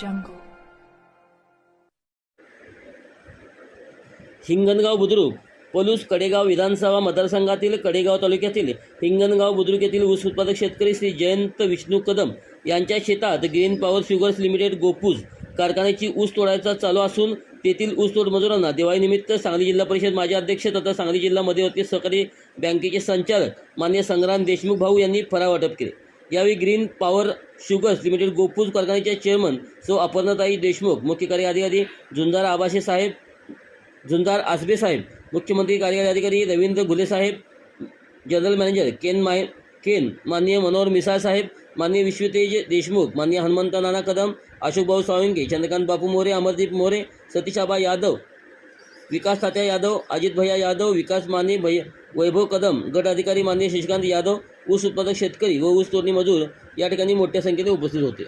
जंगल हिंगणगाव बुद्रुक पलूस कडेगाव विधानसभा मतदारसंघातील कडेगाव तालुक्यातील हिंगणगाव बुद्रुक येथील ऊस उत्पादक शेतकरी श्री जयंत विष्णू कदम यांच्या शेतात green power sugars limited Gopuj कारखान्याची ऊस तोडायचा चालू असून तेथील ऊसतोड मजुरांना दिवाळीनिमित्त सांगली जिल्हा परिषद माजी अध्यक्ष तथा सांगली जिल्हा मध्यवर्ती सहकारी बँकेचे संचालक मान्य संग्राम देशमुख भाऊ यांनी फरावाटप केले. यावेळी green power sugars limited Gopuj कारखान्याचे चेअरमन सो अपर्णाताई देशमुख मुख्य कार्य अधिकारी झुंजार आबाशे साहेब झुंजार आसबे साहेब मुख्यमंत्री कार्यकारी अधिकारी रवींद्र घुले साहेब जनरल मॅनेजर केन माय केन माननीय मनोहर मिसाळ साहेब माननीय विश्वतेज देशमुख माननीय हनुमंत नाना कदम अशोकभाऊ साळुंके चंद्रकांत बापू मोरे अमरदीप मोरे सतीशाबा यादव विकास तात्या यादव अजित भैया यादव विकास माने भैया वैभव कदम गट अधिकारी माने शशिकांत यादव ऊस उत्पादक शेतकरी व ऊस तोडणी मजूर या ठिकाणी मोठ्या संख्येने उपस्थित होते.